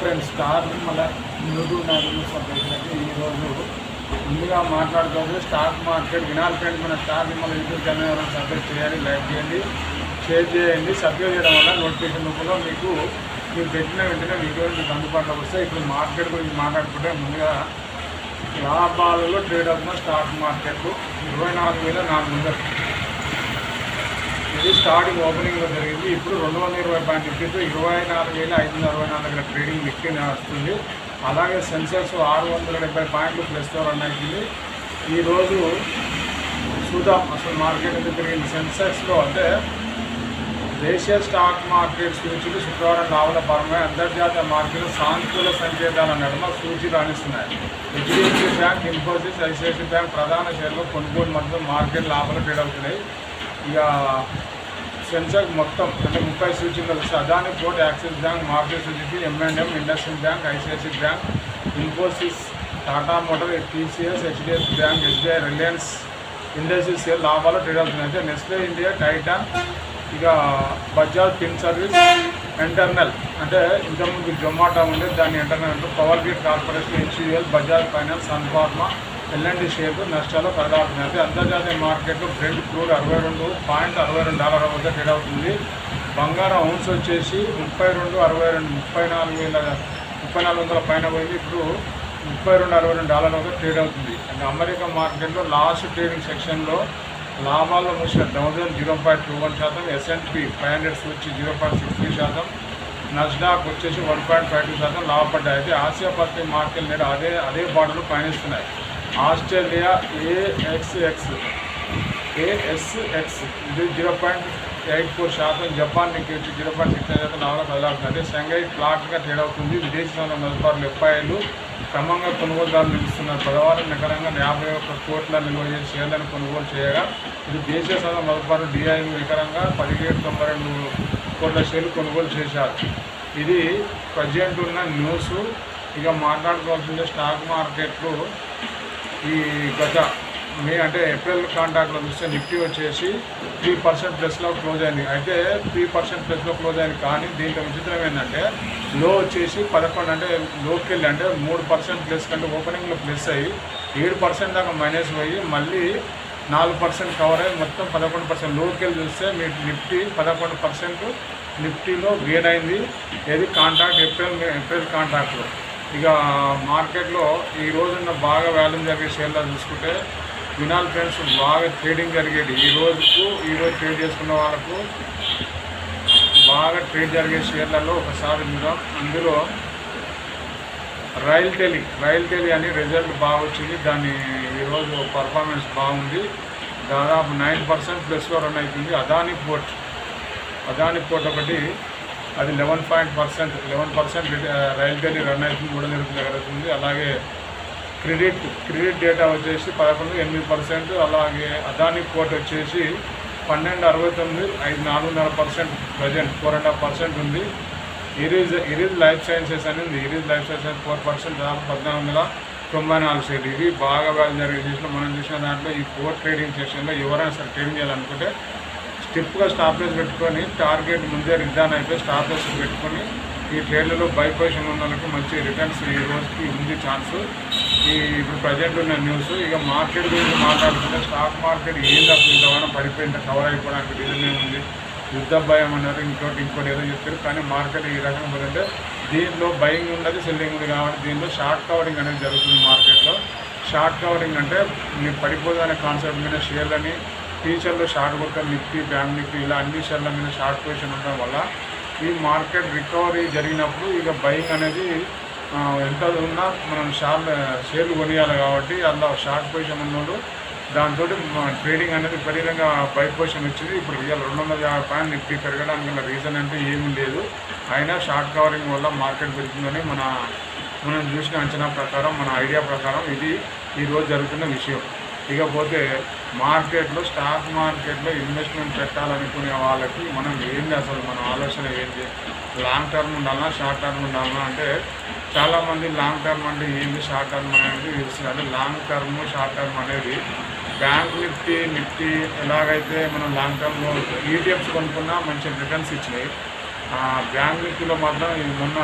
Friends star మళ్ళీ YouTube నాయకులు సభ్యులకి ఈరోజు ముందుగా మాట్లాడుకోవచ్చు స్టాక్ మార్కెట్ వినాలి ఫ్రెండ్స్ మన స్టార్ మన యూట్యూబ్ ఛానల్ ఎవరైనా సబ్స్క్రైబ్ చేయాలి లైక్ చేయండి షేర్ చేయండి సబ్స్క్రైబ్ చేయడం వల్ల నోటిఫికేషన్ రూపంలో మీకు మీరు పెట్టిన వెంటనే వీడియోలు మీకు అందుబాటులోకి వస్తాయి. ఇప్పుడు మార్కెట్ గురించి మాట్లాడుకుంటే ముందుగా లాభాలలో ట్రేడ్ అవుతున్న స్టాక్ మార్కెట్ ఇరవై నాలుగు వేల నాలుగు వందలు. ఇది స్టార్టింగ్ ఓపెనింగ్లో జరిగింది. ఇప్పుడు రెండు వందల ఇరవై పాయింట్ నిఫ్టీతో ఇరవై నాలుగు వేల ఐదు వందల అరవై నాలుగు ట్రేడింగ్ నిఫ్టీ వస్తుంది. అలాగే సెన్సెక్స్ ఆరు వందల డెబ్బై పాయింట్లు ప్లస్తో రన్ అవుతుంది ఈరోజు చూద్దాం అసలు మార్కెట్ ఎందుకు పెరిగింది? సెన్సెక్స్లో అంటే దేశీయ స్టాక్ మార్కెట్ సూచీలు శుక్రవారం లాభాల పరంగా అంతర్జాతీయ మార్కెట్ సానుకూల సంకేతాల నడుమ సూచీలు రాణిస్తున్నాయి. HDFC bank Infosys ICICI bank ప్రధాన షేర్లు కొనుగోలు మొత్తం మార్కెట్ లాభాలు ట్రేడ్ అవుతున్నాయి. ఇక సెన్సెక్స్ మొత్తం అంటే ముప్పై సూచనలు Adani port Axis bank market సూచించి M&M industrial bank ICICI bank Infosys Tata motor TCS HDFC bank SBI Reliance industries ఏ లాభాలు ట్రేడ్ అవుతున్నాయి. అయితే నెస్లే ఇండియా టైటాన్ ఇక బజాజ్ ఫిన్ సర్వీస్ ఇంటర్నల్. అంటే ఇంతకుముందు జొమాటో ఉండే దాని ఇంటర్నల్ అంటే power grid corporation HUL Bajaj finance Sun Pharma L and T షేర్లు నష్టాలు కదలాడుతున్నాయి అంతర్జాతీయ మార్కెట్లో బ్రెండ్ క్రూర్ అరవై రెండు పాయింట్ అరవై రెండు డాలర్ వద్ద ట్రేడ్ అవుతుంది. బంగారం ఔన్స్ వచ్చేసి ముప్పై రెండు అరవై రెండు ముప్పై నాలుగు వేల ముప్పై నాలుగు వందల పైన పోయింది. ఇప్పుడు ముప్పై రెండు అరవై రెండు డాలర్ల వద్ద ట్రేడ్ అవుతుంది. అండ్ అమెరికా మార్కెట్లో లాస్ట్ ట్రేడింగ్ సెక్షన్లో లాభాల్లో మూసిన thousand zero point two one శాతం S and P five hundred వచ్చి జీరో పాయింట్ సిక్స్ త్రీ శాతం నస్డాక్ వచ్చేసి వన్ పాయింట్ ఫైవ్ టూ శాతం లాభపడ్డాయి. అయితే ఆసియా పసిఫిక్ మార్కెట్ నేడు అదే అదే బాటలు పయనిస్తున్నాయి. ఆస్ట్రేలియా ఏఎక్స్ఎక్స్ ఏఎస్ఎక్స్ ఇది జీరో పాయింట్ ఎయిట్ ఫోర్ శాతం. జపాన్ నుంచి వచ్చి జీరో పాయింట్ సిక్స్ నైన్ శాతం లాభాలు కదలాడుతుంది షంఘై ఫ్లాట్గా తేడా అవుతుంది. విదేశీయంలో నలభై ఎఫ్ఐలు క్రమంగా కొనుగోలుదారులు నిలుస్తున్నారు. బుధవారం నికరంగా యాభై ఒక్క కోట్ల నిల్వ చేసే షేర్లను కొనుగోలు చేయగా ఇది దేశీయ సంఘం మొదపాటు డిఐలు నికరంగా పదిహేడు తొంభై రెండు కోట్ల షేర్లు కొనుగోలు చేశారు. ఇది ప్రజెంట్ ఉన్న న్యూస్. ఇక మాట్లాడుకోవాల్సిందే స్టాక్ మార్కెట్లు. ఈ గత మే అంటే ఏప్రిల్ కాంటాక్ట్లో చూస్తే నిఫ్టీ వచ్చేసి త్రీ పర్సెంట్ ప్లస్లో క్లోజ్ అయింది. అయితే త్రీ పర్సెంట్ ప్లస్లో క్లోజ్ అయింది కానీ దీంట్లో విచిత్రం ఏంటంటే లో వచ్చేసి పదకొండు అంటే లోకి వెళ్ళి అంటే మూడు పర్సెంట్ ప్లస్ కంటే ఓపెనింగ్లో ప్లస్ అయ్యి ఏడు పర్సెంట్ దాకా మైనస్ పోయి మళ్ళీ నాలుగు పర్సెంట్ కవర్ అయ్యి మొత్తం పదకొండు పర్సెంట్. లోకి వెళ్ళి చూస్తే మీకు నిఫ్టీ పదకొండు పర్సెంట్ నిఫ్టీలో గెయిన్ అయింది. ఏది కాంట్రాక్ట్ ఏప్రిల్ ఏప్రిల్ కాంట్రాక్ట్లో ఇక మార్కెట్లో ఈ రోజున్న బాగా వాల్యూ జరిగే షేర్లు చూసుకుంటే వినాల్ ఫ్రెండ్స్ బాగా ట్రేడింగ్ జరిగేది. ఈ రోజుకు ఈరోజు ట్రేడ్ చేసుకున్న వాళ్ళకు బాగా ట్రేడ్ జరిగే షేర్లలో ఒకసారి చూద్దాం. అందులో రైల్ టెలి రైల్ టెలి అని రిజల్ట్ బాగా వచ్చింది. దాని ఈరోజు పర్ఫార్మెన్స్ బాగుంది. దాదాపు నైన్ పర్సెంట్ ప్లస్లో రన్ అవుతుంది అదాని పోర్ట్ అదాని పోర్ట్ ఒకటి అది eleven point percent eleven percent rail run అవుతుంది మూడు నిరుపులు జరుగుతుంది. అలాగే క్రెడిట్ క్రెడిట్ డేటా వచ్చేసి పదకొండు ఎనిమిది పర్సెంట్. అలాగే అదానీ పోర్ట్ వచ్చేసి పన్నెండు అరవై తొమ్మిది ఐదు నాలుగున్నర percent present four and half percent ఉంది. ఇరీజ్ ఇరీజ్ లైఫ్ సైన్సెస్ అనేది Eris life sciences four percent దాదాపు పద్నాలుగు వందల తొంభై నాలుగు సీట్ ఇది బాగా బాగా జరిగే చేసిన మనం చూసిన దాంట్లో ఈ ఫోర్ ట్రేడింగ్ సెషన్లో ఎవరైనా సరే ట్రేడింగ్ చేయాలనుకుంటే స్టిప్గా స్టాప్లెస్ పెట్టుకొని టార్గెట్ ముందే రిటర్న్ అయిపోయి స్టాప్లెస్ పెట్టుకొని ఈ ట్రేడ్లలో బై పొజిషన్ ఉన్న వాళ్ళకి మంచి రిటర్న్స్ ఈ రోజుకి ఉంది ఛాన్స్. ఈ ఇప్పుడు ప్రజెంట్ ఉన్న న్యూస్ ఇక మార్కెట్ గురించి మాట్లాడుతుంటే స్టాక్ మార్కెట్ ఏం తప్ప ఇంతవరకు పడిపోయింది కవర్ అయిపోవడానికి రీజన్ ఏముంది? యుద్ధ భయం అన్నారు ఇంకోటి ఇంకోటి ఏదో చెప్పారు కానీ మార్కెట్ ఈ రకంగా పోతుంటే దీనిలో బయింగ్ ఉన్నది సెల్లింగ్ ఉంది కాబట్టి దీనిలో షార్ట్ కవరింగ్ అనేది జరుగుతుంది మార్కెట్లో. షార్ట్ కవరింగ్ అంటే మీరు పడిపోదు అనే కాన్సెప్ట్ మీద షేర్లని ఫ్యూచర్లో షార్ట్ కొట్టారు నిఫ్టీ బ్యాంక్ నిఫ్టీ ఇలా అన్ని షేర్ల మీద షార్ట్ పొజిషన్ ఉండడం వల్ల ఈ మార్కెట్ రికవరీ జరిగినప్పుడు ఇక బయింగ్ అనేది ఎంత ఉన్నా మనం షార్ట్ షేర్లు కొనియాలి కాబట్టి అందులో షార్ట్ పొజిషన్ ఉన్నోళ్ళు దాంతో ట్రేడింగ్ అనేది విపరీతంగా బై పొజిషన్ వచ్చింది. ఇప్పుడు రియల్ రెండు వందల యాభై పాయింట్ నిఫ్టీ పెరగడానికి గల రీజన్ అంటే ఏమీ లేదు. అయినా షార్ట్ కవరింగ్ వల్ల మార్కెట్ పెరుగుతుందని మన మనం చూసిన అంచనా ప్రకారం మన ఐడియా ప్రకారం ఇది ఈరోజు జరుగుతున్న విషయం. ఇకపోతే మార్కెట్లో స్టాక్ మార్కెట్లో ఇన్వెస్ట్మెంట్ పెట్టాలనుకునే వాళ్ళకి మనం ఏంది అసలు? మన ఆలోచన ఏంటి లాంగ్ టర్మ్ ఉండాలన్నా షార్ట్ టర్మ్ ఉండాలన్నా అంటే చాలామంది లాంగ్ టర్మ్ అంటే ఏంది షార్ట్ టర్మ్ అనేది తెలుస్తుంది అంటే లాంగ్ టర్మ్ షార్ట్ టర్మ్ అనేది బ్యాంక్ నిఫ్టీ నిఫ్టీ ఎలాగైతే మనం లాంగ్ టర్మ్లో ఈటీఎఫ్స్ కొనుక్కున్నా మంచి రిటర్న్స్ ఇచ్చినాయి. బ్యాంక్ నిఫ్టీలో మాత్రం ఇది మొన్న